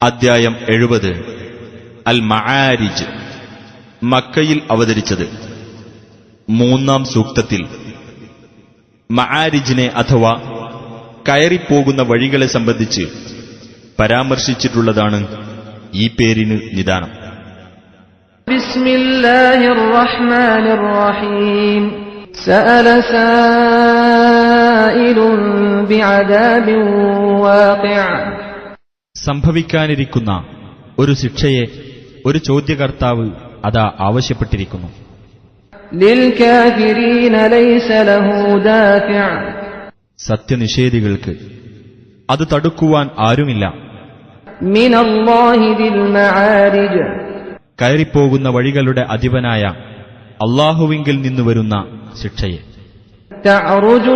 അദ്ധ്യായം എഴുപത് അൽ മആരിജ് മക്കയിൽ അവതരിച്ചത് മൂന്നാം സൂക്തത്തിൽ മആരിജിനെ അഥവാ കയറിപ്പോകുന്ന വഴികളെ സംബന്ധിച്ച് പരാമർശിച്ചിട്ടുള്ളതാണ് ഈ പേരിന് നിദാനം بسم الله الرحمن الرحيم سأل سائل بعذاب واقع സംഭവിക്കാനിരിക്കുന്ന ഒരു ശിക്ഷയെ ഒരു ചോദ്യകർത്താവ് അതാ ആവശ്യപ്പെട്ടിരിക്കുന്നു. സത്യനിഷേധികൾക്ക് അത് തടുക്കുവാൻ ആരുമില്ല. കയറിപ്പോകുന്ന വഴികളുടെ അധിപനായ അള്ളാഹുവിങ്കിൽ നിന്നു വരുന്ന ശിക്ഷയെ. تعرج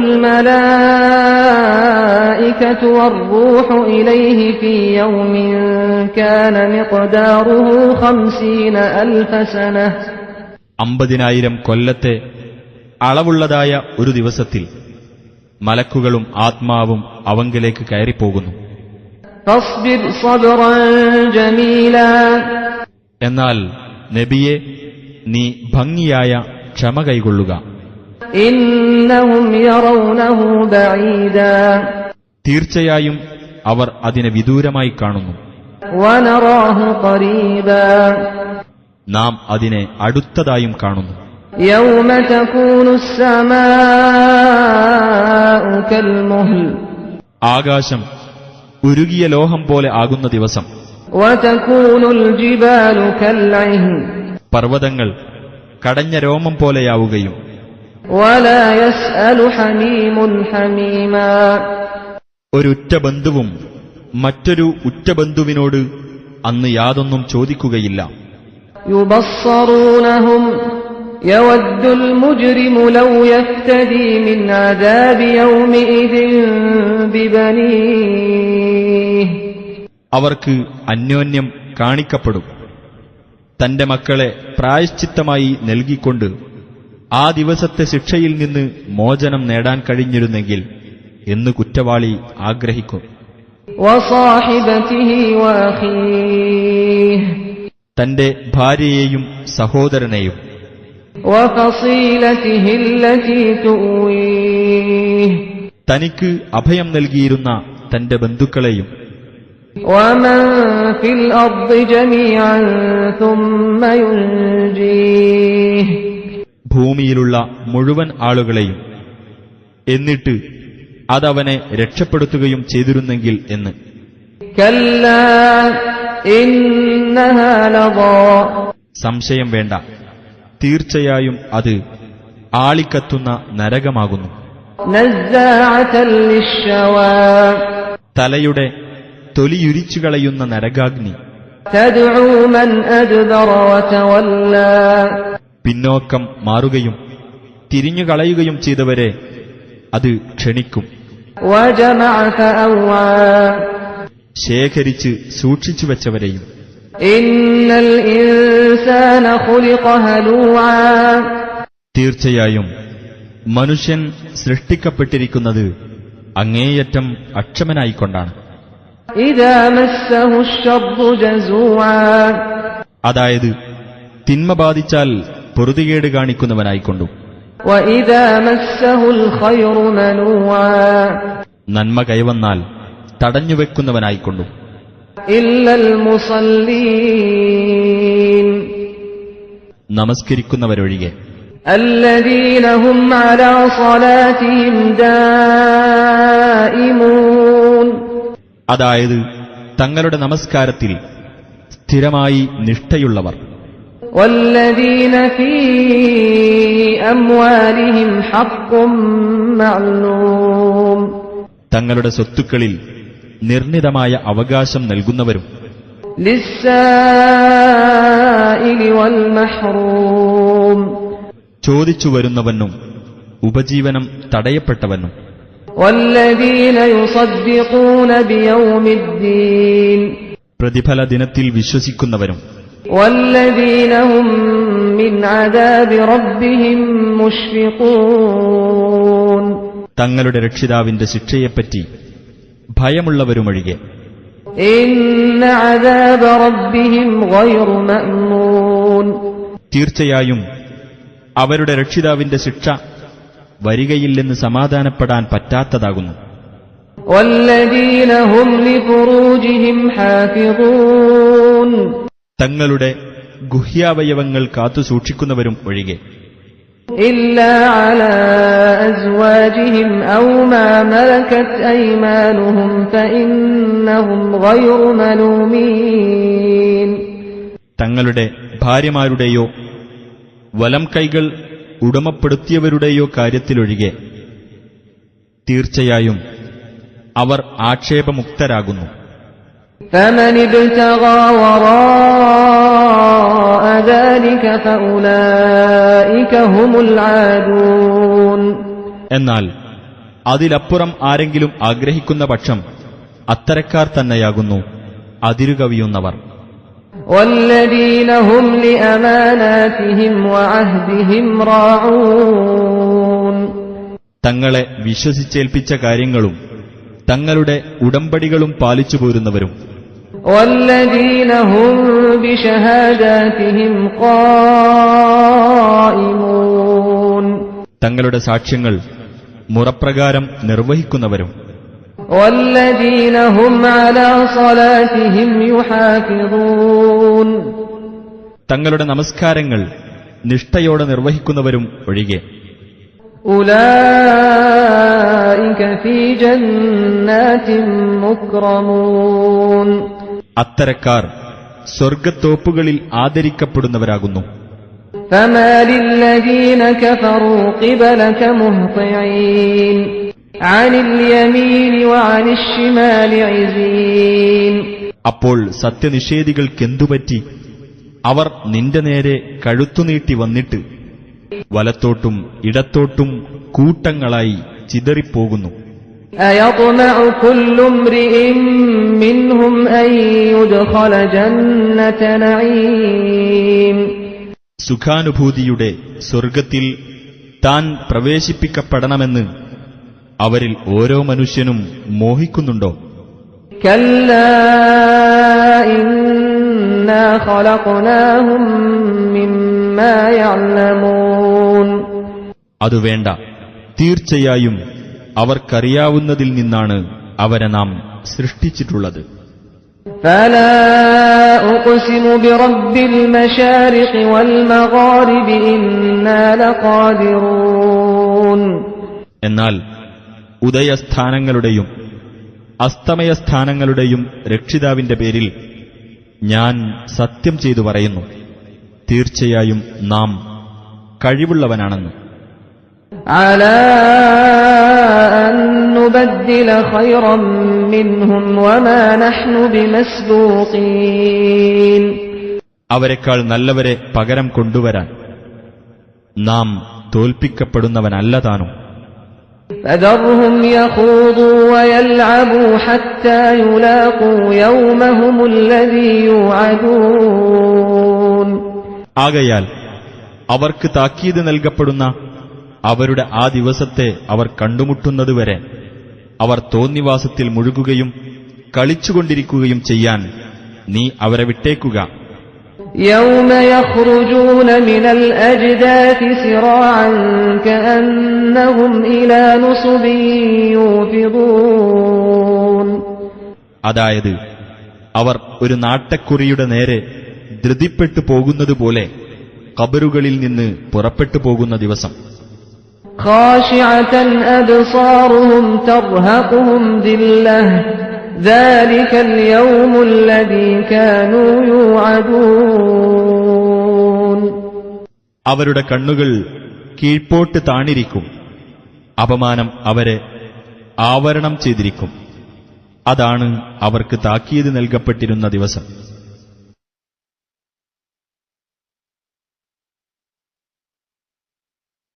الملائكة والروح إليه في يوم كان مقداره خمسين ألف سنة അമ്പതിനായിരം കൊല്ലത്തെ അളവുള്ളതായ ഒരു ദിവസത്തിൽ മലക്കുകളും ആത്മാവും അവങ്കിലേക്ക് കയറിപ്പോകുന്നു فاصبر صبرا جميلا എന്നാൽ നബിയെ നീ ഭംഗിയായ ക്ഷമ കൈകൊള്ളുക إنهم يرونه بعيدا തീർച്ചയായും അവർ അതിനെ വിദൂരമായി കാണുന്നു. നാം അതിനെ അടുത്തതായും കാണുന്നു. ആകാശം ഉരുകിയ ലോഹം പോലെ ആകുന്ന ദിവസം. പർവതങ്ങൾ കടഞ്ഞ രോമം പോലെയാവുകയും ഒരുറ്റ ബന്ധുവും മറ്റൊരു ഉറ്റ ബന്ധുവിനോട് അന്ന് യാതൊന്നും ചോദിക്കുകയില്ല يبصرونهم يود المجرم لو يفتدي من عذاب يومئذ ببنيه അവർക്ക് അന്യോന്യം കാണിക്കപ്പെടും തന്റെ മക്കളെ പ്രായശ്ചിത്തമായി നൽകിക്കൊണ്ട് ആ ദിവസത്തെ ശിക്ഷയിൽ നിന്ന് മോചനം നേടാൻ കഴിഞ്ഞിരുന്നെങ്കിൽ എന്ന് കുറ്റവാളി ആഗ്രഹിക്കും. തന്റെ ഭാര്യയെയും സഹോദരനെയും. തനിക്ക് അഭയം നൽകിയിരുന്ന തന്റെ ബന്ധുക്കളെയും ും. ഭൂമിയിലുള്ള മുഴുവൻ ആളുകളെയും എന്നിട്ട് അതവനെ രക്ഷപ്പെടുത്തുകയും ചെയ്തിരുന്നെങ്കിൽ എന്ന്. സംശയം വേണ്ട. തീർച്ചയായും അത് ആളിക്കത്തുന്ന നരകമാകുന്നു. തലയുടെ തൊലിയുരിച്ചു കളയുന്ന നരകാഗ്നി. പിന്നോക്കം മാറുകയും തിരിഞ്ഞുകളയുകയും ചെയ്തവരെ അത് ക്ഷണിക്കും. ശേഖരിച്ച് സൂക്ഷിച്ചു വെച്ചവരെയും. തീർച്ചയായും മനുഷ്യൻ സൃഷ്ടിക്കപ്പെട്ടിരിക്കുന്നത് അങ്ങേയറ്റം അക്ഷമനായിക്കൊണ്ടാണ്. അതായത് തിന്മ ബാധിച്ചാൽ പൊറുതികേട് കാണിക്കുന്നവനായിക്കൊണ്ടും. നന്മ കൈവന്നാൽ തടഞ്ഞുവെക്കുന്നവനായിക്കൊണ്ടും നമസ്കരിക്കുന്നവരൊഴികെ. അതായത് തങ്ങളുടെ നമസ്കാരത്തിൽ സ്ഥിരമായി നിഷ്ഠയുള്ളവർ. والذين في أموالهم حق معلوم തങ്ങളുടെ സ്വത്തുക്കളിൽ നിർണിതമായ അവകാശം നൽകുന്നവരും للسائل والمحروم ചോദിച്ചു വരുന്നവനും ഉപജീവനം തടയപ്പെട്ടവനും والذين يصدقون بيوم الدين പ്രതിഫല ദിനത്തിൽ വിശ്വസിക്കുന്നവരും والذين هم من عذاب ربهم مشفقون തങ്ങളുടെ രക്ഷിതാവിന്റെ ശിക്ഷയെപ്പറ്റി ഭയമുള്ളവരുമൊഴികെ إن عذاب ربهم غير مأمون തീർച്ചയായും അവരുടെ രക്ഷിതാവിന്റെ ശിക്ഷ വരികയില്ലെന്ന് സമാധാനപ്പെടാൻ പറ്റാത്തതാകുന്നു والذين هم لفروجهم حافظون തങ്ങളുടെ ഗുഹ്യാവയവങ്ങൾ കാത്തു സൂക്ഷിക്കുന്നവരും ഒഴികെ. തങ്ങളുടെ ഭാര്യമാരുടെയോ വലം കൈകൾ ഉടമപ്പെടുത്തിയവരുടെയോ കാര്യത്തിലൊഴികെ തീർച്ചയായും അവർ ആക്ഷേപമുക്തരാകുന്നു. فمن ابتغى وراء ذلك فأولئك هم العادون എന്നാൽ അതിലപ്പുറം ആരെങ്കിലും ആഗ്രഹിക്കുന്ന പക്ഷം അത്തരക്കാർ തന്നെയാകുന്നു അതിരുകവിയുന്നവർ والذين هم لأماناتهم وعهدهم راعون തങ്ങളെ വിശ്വസിച്ചേൽപ്പിച്ച കാര്യങ്ങളും തങ്ങളുടെ ഉടമ്പടികളും പാലിച്ചു പോരുന്നവരും والذين هم بشهاداتهم قائمون തങ്ങളുടെ സാക്ഷ്യങ്ങൾ മുറപ്രകാരം നിർവഹിക്കുന്നവരും والذين هم على صلاتهم يحافظون തങ്ങളുടെ നമസ്കാരങ്ങൾ നിഷ്ഠയോടെ നിർവഹിക്കുന്നവരും ഒഴികെ أولئك في جنات مكرمون അത്തരക്കാർ സ്വർഗത്തോപ്പുകളിൽ ആദരിക്കപ്പെടുന്നവരാകുന്നു. അപ്പോൾ സത്യനിഷേധികൾക്കെന്തുപറ്റി? അവർ നിന്റെ നേരെ കഴുത്തുനീട്ടി വന്നിട്ട് വലത്തോട്ടും ഇടത്തോട്ടും കൂട്ടങ്ങളായി ചിതറിപ്പോകുന്നു. സുഖാനുഭൂതിയുടെ സ്വർഗത്തിൽ താൻ പ്രവേശിപ്പിക്കപ്പെടണമെന്ന് അവരിൽ ഓരോ മനുഷ്യനും മോഹിക്കുന്നുണ്ടോ? അത് വേണ്ട. തീർച്ചയായും അവർക്കറിയാവുന്നതിൽ നിന്നാണ് അവരെ നാം സൃഷ്ടിച്ചിട്ടുള്ളത്. എന്നാൽ ഉദയസ്ഥാനങ്ങളുടെയും അസ്തമയസ്ഥാനങ്ങളുടെയും രക്ഷിതാവിന്റെ പേരിൽ ഞാൻ സത്യം ചെയ്തു പറയുന്നു. തീർച്ചയായും നാം കഴിവുള്ളവനാണെന്ന്. على أن نبدل خيرا منهم وما نحن بمسبوقين അവരെക്കാൾ നല്ലവരെ പകരം കൊണ്ടുവരാൻ നാം തോൽപ്പിക്കപ്പെടുന്നവനല്ല താനും فذرهم يخوضوا ويلعبوا حتى يلاقوا يومهم الذي يوعدون ആകയാൽ അവർക്ക് താക്കീത് നൽകപ്പെടുന്ന അവരുടെ ആ ദിവസത്തെ അവർ കണ്ടുമുട്ടുന്നതുവരെ അവർ തോന്നിവാസത്തിൽ മുഴുകുകയും കളിച്ചുകൊണ്ടിരിക്കുകയും ചെയ്യാൻ നീ അവരെ വിട്ടേക്കുക يوم يخرجون من الأجداث سراعا كأنهم إلى نصب يوفضون അതായത് അവർ ഒരു നാട്ടക്കുറിയുടെ നേരെ ധൃതിപ്പെട്ടു പോകുന്നതുപോലെ കബറുകളിൽ നിന്ന് പുറപ്പെട്ടു പോകുന്ന ദിവസം خاشعة أبصارهم ترهقهم ذلة ذلك اليوم الذي كانوا يوعدون അവരുടെ കണ്ണുകൾ കീഴ്പോട്ട് താണിരിക്കും അപമാനം അവരെ ആവരണം ചെയ്തിരിക്കും അതാണ് അവർക്ക് താക്കീത് നൽകപ്പെട്ടിരുന്ന ദിവസം